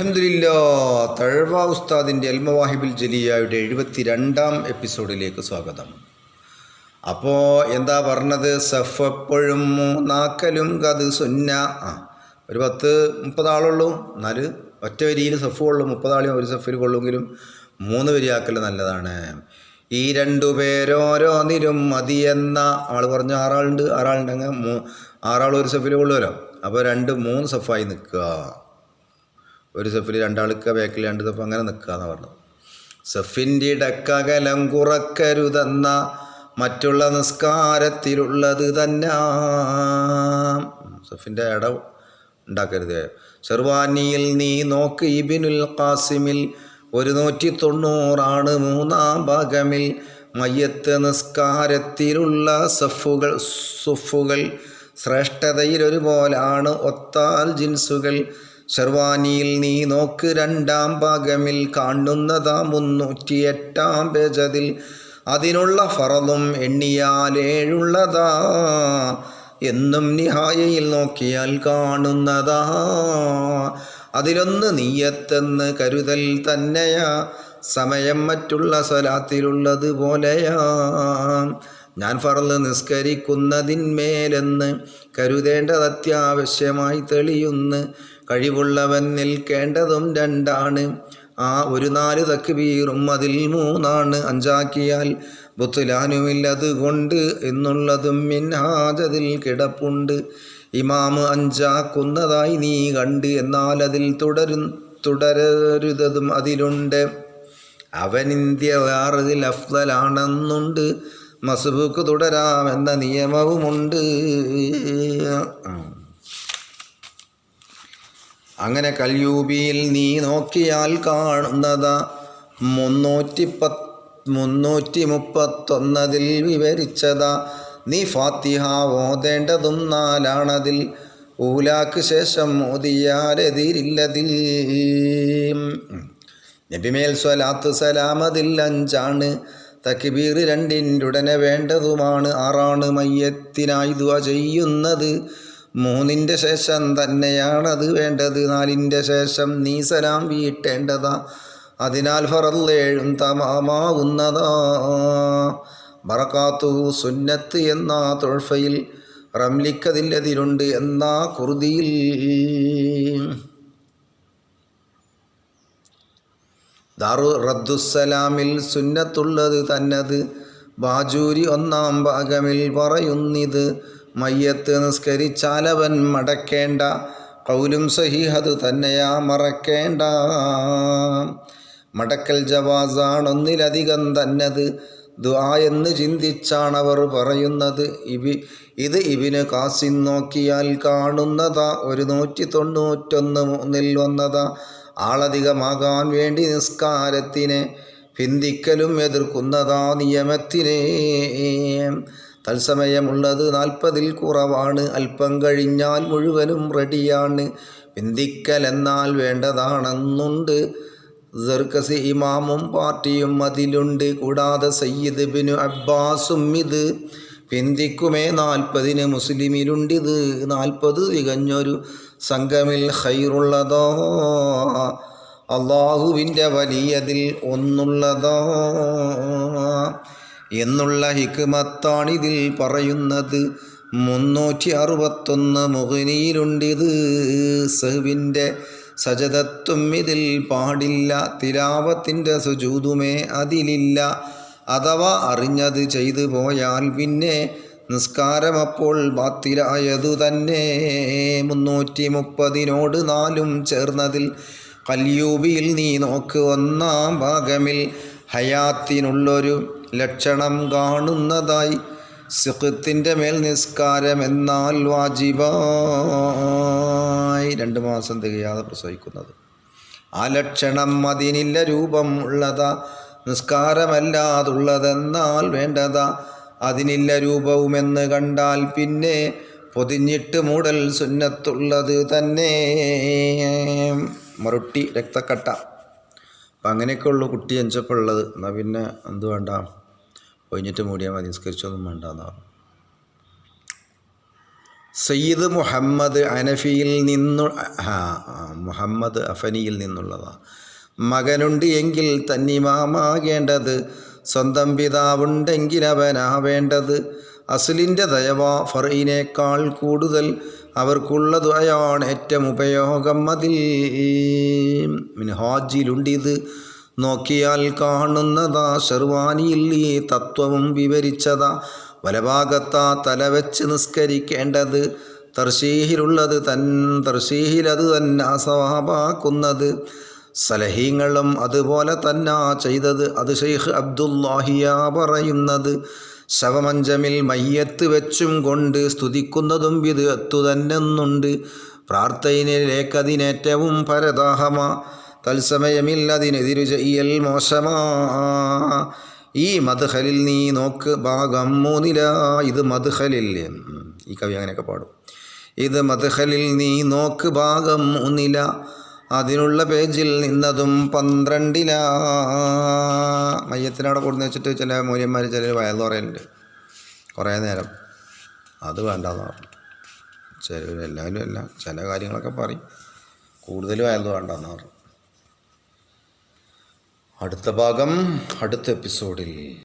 അലഹമില്ല തഴവ ഉസ്താദിന്റെ അൽമവാഹിബിൽ ജലിയായുടെ എഴുപത്തി രണ്ടാം എപ്പിസോഡിലേക്ക് സ്വാഗതം. അപ്പോൾ എന്താ പറഞ്ഞത്? സഫ് എപ്പോഴും മൂന്നാക്കലും കത് സുന്ന. ആ ഒരു പത്ത് മുപ്പതാളുള്ളൂ. എന്നാൽ ഒറ്റ വരിയിൽ സഫ് കൊള്ളും മുപ്പതാളും ഒരു സഫിൽ കൊള്ളുമെങ്കിലും മൂന്ന് വരിയാക്കൽ നല്ലതാണ്. ഈ രണ്ടു പേരോരോന്നിലും മതിയെന്ന ആൾ പറഞ്ഞു ആറാളുണ്ട്. ആറാളുണ്ടെങ്കിൽ മൂ ആറാൾ ഒരു സഫിൽ കൊള്ളുമല്ലോ അപ്പോൾ രണ്ട് മൂന്ന് സഫായി നിൽക്കുക. ഒരു സെഫിൽ രണ്ടാൾക്ക് ബാക്കിൽ രണ്ട് സെഫ് അങ്ങനെ നിൽക്കുക എന്ന് പറഞ്ഞു സെഫിന്റെ ഇടക്കകലം കുറക്കരുതെന്ന മറ്റുള്ള നിസ്കാരത്തിലുള്ളത് തന്നെ. സെഫിന്റെ ഇട ഉണ്ടാക്കരുത്. ഷെർവാനിയിൽ നീ നോക്ക് ഇബിനുൽ ഖാസിമിൽ ഒരു നൂറ്റി തൊണ്ണൂറാണ് മൂന്നാം ഭാഗമിൽ. മയ്യത്ത് നിസ്കാരത്തിലുള്ള സഫുകൾ സുഫുകൾ ശ്രേഷ്ഠതയിൽ ഒരുപോലാണ് ഒത്താൽ ജിൻസുകൾ. ഷെർവാനിയിൽ നീ നോക്ക് രണ്ടാം ഭാഗമിൽ കാണുന്നതാ മുന്നൂറ്റിയെട്ടാം പേജതിൽ. അതിനുള്ള ഫറതും എണ്ണിയാൽ ഏഴുള്ളതാ. എന്നും നിഹായയിൽ നോക്കിയാൽ കാണുന്നതാ. അതിലൊന്ന് നീയത്തെന്ന് കരുതൽ തന്നെയാ. സമയം മറ്റുള്ള സ്വലാത്തിലുള്ളത് പോലെയാ. ഞാൻ ഫറന്ന് നിസ്കരിക്കുന്നതിന്മേലെന്ന് കരുതേണ്ടത് അത്യാവശ്യമായി തെളിയുന്ന്. കഴിവുള്ളവൻ നിൽക്കേണ്ടതും രണ്ടാണ്. ആ ഒരു നാല് തക്ബീറും അതിൽ മൂന്നാണ്. അഞ്ചാക്കിയാൽ ബുത്തുലാനുമില്ലത് കൊണ്ട് എന്നുള്ളതും മിൻഹാജതിൽ കിടപ്പുണ്ട്. ഇമാമ് അഞ്ചാക്കുന്നതായി നീ കണ്ട് എന്നാൽ അതിൽ തുടരും തുടരരുതതും അതിലുണ്ട്. അവൻ ഇന്ത്യ വേറതിൽ അഫ്ദലാണെന്നുണ്ട്. മസുബുക്ക് തുടരാമെന്ന നിയമവുമുണ്ട്. അങ്ങനെ കൽയൂബിയിൽ നീ നോക്കിയാൽ കാണുന്നത് മുന്നൂറ്റി പത്ത് മുന്നൂറ്റി മുപ്പത്തൊന്നതിൽ വിവരിച്ചതാ. നീ ഫാത്തിഹ ഓതേണ്ടതും നാലാണതിൽ. ഊലാക്ക് ശേഷം ഓതിയാലെതിരില്ലതിൽ നബിമേൽ സ്വലാത്ത് സലാമതിൽ അഞ്ചാണ്. തക്കിബീർ രണ്ടിന്റെ ഉടനെ വേണ്ടതുമാണ്. ആറാണ് മയ്യത്തിനായി ദുവ ചെയ്യുന്നത്. മൂന്നിന്റെ ശേഷം തന്നെയാണത് വേണ്ടത്. നാലിന്റെ ശേഷം നീ സലാം വീട്ടേണ്ടതാ. അതിനാൽ ഫറല്ലേഴും തമാമാവുന്നതാ. ബറക്കാത്തു സുന്നത്ത് എന്ന തൊഴഫയിൽ റംലിക്കതില്ലതിലുണ്ട് എന്നാ കുറുതിയിൽ. ദാറു റദ്ദുസലാമിൽ സുന്നത്തുള്ളത് തന്നത്. ബാജൂരി ഒന്നാം ഭാഗമിൽ പറയുന്നിത് മയ്യത്ത് നിസ്കരിച്ചാലവൻ മടക്കേണ്ട കൗലും സഹിഹത് തന്നെയാ മറക്കേണ്ട. മടക്കൽ ജവാസാണൊന്നിലധികം തന്നത് ദുആ എന്ന് ചിന്തിച്ചാണവർ പറയുന്നത്. ഇബി ഇത് ഇബിന് കാസിൻ നോക്കിയാൽ കാണുന്നതാ ഒരു നൂറ്റി തൊണ്ണൂറ്റൊന്ന് മൂന്നിൽ വന്നതാ. ആളധികമാകാൻ വേണ്ടി നിസ്കാരത്തിനെ പിന്തിക്കലും എതിർക്കുന്നതാ നിയമത്തിനെ തത്സമയമുള്ളത് നാൽപ്പതിൽ കുറവാണ്. അല്പം കഴിഞ്ഞാൽ മുഴുവനും റെഡിയാണ്. എന്നാൽ വേണ്ടതാണെന്നുണ്ട്. ദർക്കസ് ഇമാമും പാർട്ടിയും അതിലുണ്ട്. കൂടാതെ സയ്യിദ് ബിനു അബ്ബാസും ഇത് പിന്തിക്കുമേ. നാൽപ്പതിന് മുസ്ലിമിലുണ്ടിത്. നാൽപ്പത് തികഞ്ഞൊരു സംഘമിൽ ഹൈറുള്ളതോ അള്ളാഹുവിന്റെ വലിയതിൽ ഒന്നുള്ളതോ? എന്നുള്ള ഹിക്മത്താണിതിൽ പറയുന്നത്. മുന്നൂറ്റി അറുപത്തൊന്ന് മുഖനിയിലുണ്ടിത്. സഹുവിന്റെ സജതത്വം ഇതിൽ പാടില്ല. തിലാവത്തിന്റെ സുജൂതുമേ അതിലില്ല. അഥവാ അറിഞ്ഞത് ചെയ്തു പോയാൽ പിന്നെ നിസ്കാരം അപ്പോൾ ബാത്തിലായതു തന്നെ. മുന്നൂറ്റി മുപ്പതിനോട് നാലും ചേർന്നതിൽ കല്യൂബിയിൽ നീ നോക്ക് ഒന്നാം ഭാഗമിൽ ഹയാത്തിനുള്ളൊരു ലക്ഷണം കാണുന്നതായി. സുഖത്തിന്റെ മേൽ നിസ്കാരം എന്നാൽ വാജിബായി. രണ്ട് മാസം തികയാതെ പ്രസവിക്കുന്നത്. ആ ലക്ഷണം അതിനില്ല രൂപം ഉള്ളതാ. നിസ്കാരമല്ലാതുള്ളതെന്നാൽ വേണ്ടതാ. അതിനില്ല രൂപവുമെന്ന് കണ്ടാൽ പിന്നെ പൊതിഞ്ഞിട്ട് മൂടൽ സുന്നത്തുള്ളത് തന്നെ. മറുട്ടി രക്തക്കട്ട. അപ്പം അങ്ങനെയൊക്കെ ഉള്ളു കുട്ടി എഞ്ചപ്പോൾ ഉള്ളത്. എന്നാൽ പിന്നെ എന്ത് വേണ്ട? ഒഴിഞ്ഞിട്ട് മൂടിയാൽ മതി. നിസ്കരിച്ചൊന്നും വേണ്ട എന്ന് പറഞ്ഞു. സയ്യിദ് മുഹമ്മദ് അനഫിയിൽ നിന്നു മുഹമ്മദ് അഫനിയിൽ നിന്നുള്ളതാണ് മകനുണ്ട് എങ്കിൽ തന്നിമാമാകേണ്ടത് സ്വന്തം പിതാവുണ്ടെങ്കിൽ അവനാ വേണ്ടത് അസുലിന്റെ ദയവാ ഫറീനേക്കാൾ കൂടുതൽ അവർക്കുള്ളത് അയാണ് ഏറ്റവും ഉപയോഗം അതിൽ. മിൻഹാജിലുണ്ടിത് നോക്കിയാൽ കാണുന്നതാ ഷെർവാനിയിൽ ഈ തത്വവും വിവരിച്ചതാ. വലഭാഗത്താ തലവെച്ച് നിസ്കരിക്കേണ്ടത് തർശീഹിലുള്ളത് തൻ തർശീഹിലത് തന്നെ സ്വഭാവാക്കുന്നത് സലഹീങ്ങളും അതുപോലെ തന്നെ ചെയ്തത്. അത് ഷെയ്ഖ് അബ്ദുല്ലാഹിയ പറയുന്നത്. ശവമഞ്ചമിൽ മയ്യത്ത് വെച്ചും കൊണ്ട് സ്തുതിക്കുന്നതും ഇത് എത്തുതന്നെന്നുണ്ട് പ്രാർത്ഥനയിലേക്കതിനേറ്റവും പരദാഹമാ. തത്സമയമില്ലതിനെതിരു ചെയ്യൽ മോശമാ. ഈ മധുഹലിൽ നീ നോക്ക് ഭാഗം മൂന്നില. ഇത് മധുഹലിൽ ഈ കവി അങ്ങനെയൊക്കെ പാടും. ഇത് മധുഹലിൽ നീ നോക്ക് ഭാഗം മൂന്നില. അതിനുള്ള പേജിൽ നിന്നതും പന്ത്രണ്ടിലാ. മയ്യത്തിനവിടെ കൊടുന്ന് വെച്ചിട്ട് ചില മൂല്യന്മാർ ചില വയലെന്ന് പറയുന്നുണ്ട് കുറേ നേരം. അത് വേണ്ടെന്ന് പറഞ്ഞു. ചില എല്ലാവരും അല്ല ചില കാര്യങ്ങളൊക്കെ പറയും. കൂടുതൽ വയലെന്ന് വേണ്ടെന്ന് പറഞ്ഞു. അടുത്ത ഭാഗം അടുത്ത എപ്പിസോഡിൽ.